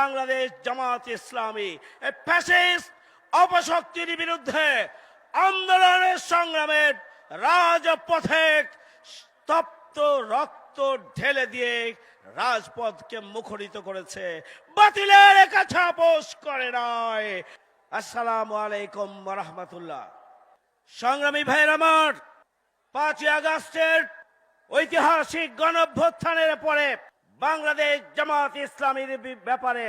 Bangladesh Jamaat Islami. Fascist অপশক্তির বিরুদ্ধে আন্দোলনের সংগ্রামের রাজপথে তপ্ত রক্ত ঢেলে দিয়ে রাজপথকে মুখরিত করেছে। বাতিলের কাছে আপোষ করে নয় আসসালামু আলাইকুম রহমতুল্লাহ। সংগ্রামী ভাইয়ের আমার, পাঁচই আগস্টের ঐতিহাসিক গণভ্যুত্থানের পরে বাংলাদেশ জামাত ইসলামীর ব্যাপারে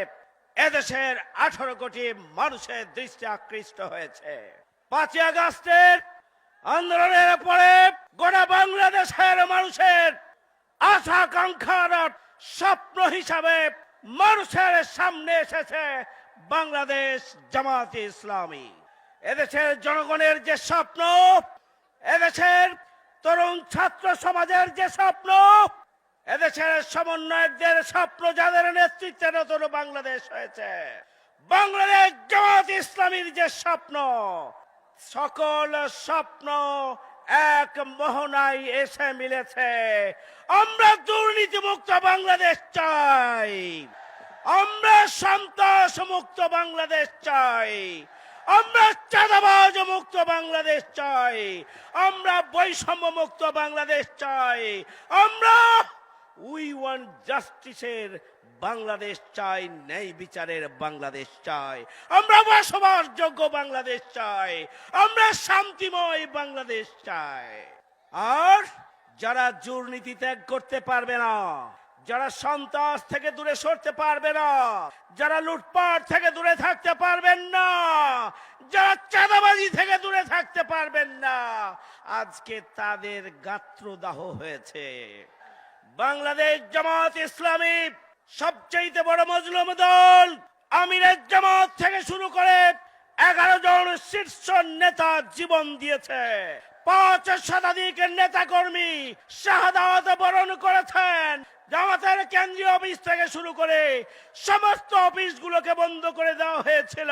এদেশের আঠারো কোটি মানুষের দৃষ্টি আকৃষ্ট হয়েছে। পাঁচই আগস্টের আন্দোলনের পরে গোটা বাংলাদেশের মানুষের আশা আকাঙ্ক্ষার স্বপ্ন হিসাবে মানুষের সামনে এসেছে বাংলাদেশ জামাত ইসলামী। এদেশের জনগণের যে স্বপ্ন, এদেশের তরুণ ছাত্র সমাজের যে স্বপ্ন এদেশের সমন্বয়কদের স্বপ্ন যাদের নেতৃত্বে নতুন বাংলাদেশ হয়েছে, বাংলাদেশ জামাত ইসলামীর যে স্বপ্ন, সকল স্বপ্ন এক মোহনায় এসে মিলেছে। আমরা দুর্নীতি মুক্ত বাংলাদেশ চাই। আমরা সন্ত্রাস মুক্ত বাংলাদেশ চাই। আমরা চাঁদাবাজ মুক্ত বাংলাদেশ চাই। আমরা বৈষম্য মুক্ত বাংলাদেশ চাই। আমরা উই ওয়ান জাস্টিসের বাংলাদেশ চাই, ন্যায় বিচারের বাংলাদেশ চাই। আমরা বসবাসযোগ্য বাংলাদেশ চাই, আমরা শান্তিময় বাংলাদেশ চাই। আর যারা দুর্নীতি ত্যাগ করতে পারবে না, যারা সন্ত্রাস থেকে দূরে সরতে পারবে না, যারা লুটপাট থেকে দূরে থাকতে পারবেন না, যারা চাঁদাবাজি থেকে দূরে থাকতে পারবেন না, আজকে তাদের গাত্রদাহ হয়েছে। বাংলাদেশ জামাত ইসলামী সবচেয়ে বড় মজলুম দল আমিরের জামাত থেকে শুরু করে এগারো জন শীর্ষ নেতা জীবন দিয়েছে। পাঁচ শতাধিক নেতা কর্মী শাহাদাত বরণ করেছেন। জামাতের কেন্দ্রীয় অফিস থেকে শুরু করে সমস্ত অফিসগুলোকে বন্ধ করে দেওয়া হয়েছিল।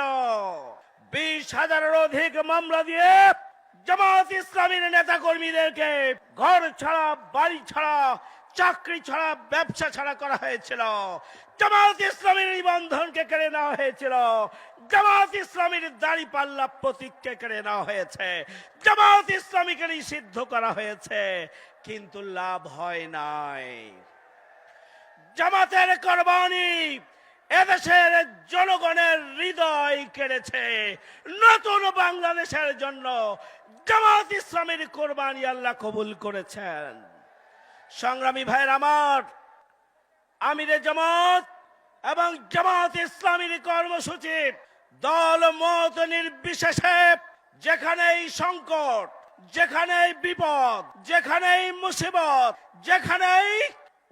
বিশ হাজারের অধিক মামলা দিয়ে জামাত ইসলামীর নেতা কর্মীদেরকে ঘর ছাড়া, বাড়ি ছাড়া চাকরি ছাড়া, ব্যবসা ছাড়া করা হয়েছিল। জামাত ইসলামীর নিবন্ধনকে কেড়ে নেওয়া হয়েছিল। জামাত ইসলামীর দাড়ি পাল্লা প্রতীককে কেড়ে নেওয়া হয়েছে। জামাত ইসলামীকে নিষিদ্ধ করা হয়েছে, কিন্তু লাভ হয় নাই। জামাতের কোরবানি এদেশের জনগণের হৃদয় কেড়েছে। নতুন বাংলাদেশের জন্য জামাত ইসলামের কোরবানি আল্লাহ কবুল করেছেন। সংগ্রামী ভাইয়ের আমার, আমিরে জামাত এবং জামাত ইসলামীর কর্মসূচি দল মত নির্বিশেষে যেখানেই সংকট, যেখানেই বিপদ, যেখানেই মুসিবত, যেখানেই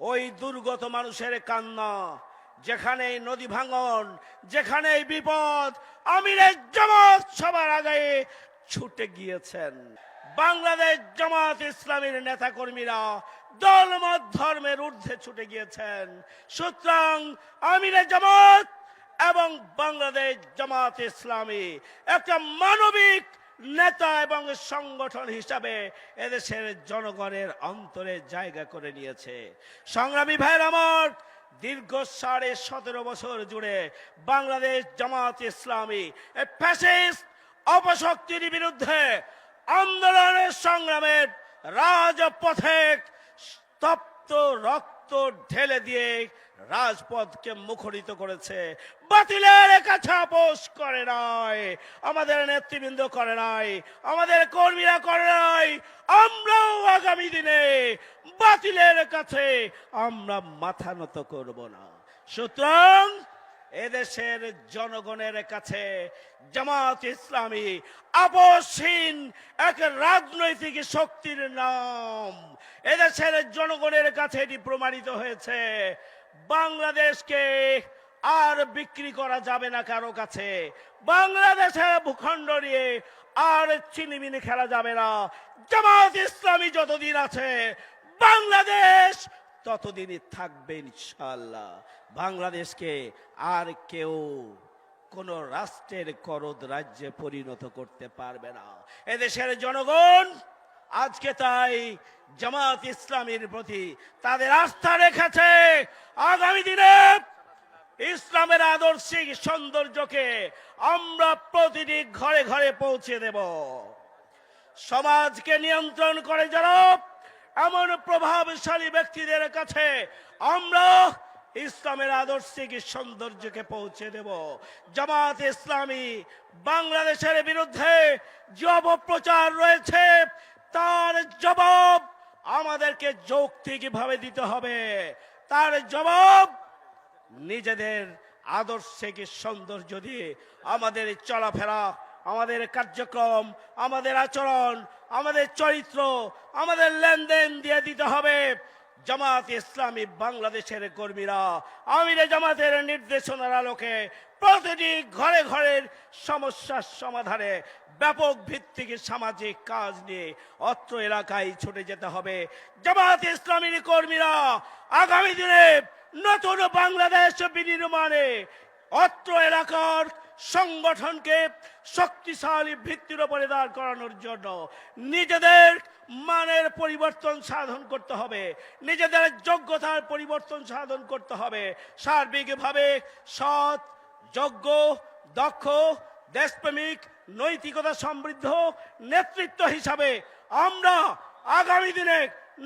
ওই দুর্গত মানুষের কান্না, যেখানেই নদী ভাঙন, যেখানেই বিপদ আমিরের জামাত সবার আগে ছুটে গিয়েছেন। বাংলাদেশ জামাত ইসলামীর নেতা কর্মীরা দলমত ধর্মের ঊর্ধ্বে ছুটে গিয়েছেন। সুতরাং আমিরে জামাত এবং বাংলাদেশ জামাত ইসলামী একটা মানবিক নেতা এবং সংগঠন হিসাবে এদেশের জনগণের অন্তরে জায়গা করে নিয়েছে। সংগ্রামী ভাইয়ের আমার দীর্ঘ সাড়ে সতেরো বছর জুড়ে বাংলাদেশ জামাত ইসলামী ফ্যাসিস্ট, অপশক্তির বিরুদ্ধে আন্দোলনের সংগ্রামের রাজপথে তপ্ত রক্ত ঢেলে দিয়ে রাজপথকে মুখরিত করেছে। বাতিলের কাছে আপোষ করে নাই। আমাদের নেতৃবৃন্দ করে নাই। আমাদের কর্মীরা করে নাই। আমরাও আগামী দিনে বাতিলের কাছে আমরা মাথা নত করব না। সুতরাং এদেশের জনগণের কাছে জামাত ইসলামী আপসহীন এক রাজনৈতিক শক্তির নাম। এদেশের জনগণের কাছে এটি প্রমাণিত হয়েছে। বাংলাদেশকে আর বিক্রি করা যাবে না কারও কাছে। বাংলাদেশের ভূখণ্ড নিয়ে আর চিনিমিনি খেলা যাবে না। জামাত ইসলামী যতদিন আছে, বাংলাদেশ ততদিনই থাকবে ইনশাল্লাহ বাংলাদেশকে আর কেউ কোন রাষ্ট্রের করদ রাজ্যে পরিণত করতে পারবে না। এদেশের জনগণ আজকে তাই জামাত ইসলামের প্রতি তাদের আস্থা রেখেছে। আগামী দিনে ইসলামের আদর্শিক সৌন্দর্যকে আমরা প্রতিটি ঘরে ঘরে পৌঁছে দেব। সমাজকে নিয়ন্ত্রণ করে যারা এমন প্রভাবশালী ব্যক্তিদের কাছে আমরা ইসলামের আদর্শিক সৌন্দর্যকে পৌঁছে দেব। জামাত ইসলামী বাংলাদেশের বিরুদ্ধে যে অপপ্রচার রয়েছে, তার জবাব আমাদেরকে যৌক্তিকভাবে দিতে হবে। তার জবাব নিজেদের আদর্শিক সৌন্দর্য দিয়ে আমাদের চলাফেরা আমাদের কার্যক্রম, আমাদের আচরণ, আমাদের চরিত্র, আমাদের লেনদেন দিয়ে দিতে হবে। জামাত ইসলামী বাংলাদেশের কর্মীরা, আমিরে জামাতের নির্দেশনার আলোকে প্রতিটি ঘরে ঘরের সমস্যার সমাধানে ব্যাপক ভিত্তিক সামাজিক কাজ নিয়ে অত্র এলাকায় ছুটে যেতে হবে। জামাত ইসলামীর কর্মীরা আগামী দিনে নতুন বাংলাদেশ বিনির্মাণে অত্র এলাকার সংগঠনকে শক্তিশালী ভিত্তির উপরে দাঁড় করানোর জন্য নিজেদের মানের পরিবর্তন সাধন করতে হবে, নিজেদের যোগ্যতার পরিবর্তন সাধন করতে হবে। সার্বিকভাবে সৎ, যোগ্য, দক্ষ, দেশপ্রেমিক, নৈতিকতা সমৃদ্ধ নেতৃত্ব হিসাবে আমরা আগামী দিনে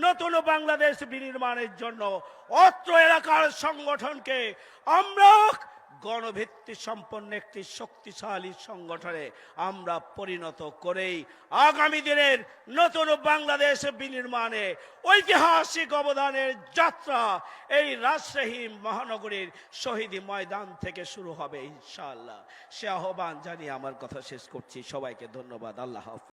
নতুন বাংলাদেশ বিনির্মাণের জন্য অত্র এলাকার সংগঠনকে আমরা গণভিত্তি সম্পন্ন একটি শক্তিশালী সংগঠনে আমরা পরিণত করেই আগামী দিনের নতুন বাংলাদেশ বিনির্মাণে ঐতিহাসিক অবদানের যাত্রা এই রাজশাহী মহানগরীর শহীদ ময়দান থেকে শুরু হবে, ইনশাআল্লাহ। সে আহ্বান জানিয়ে আমার কথা শেষ করছি। সবাইকে ধন্যবাদ। আল্লাহ হাফেজ।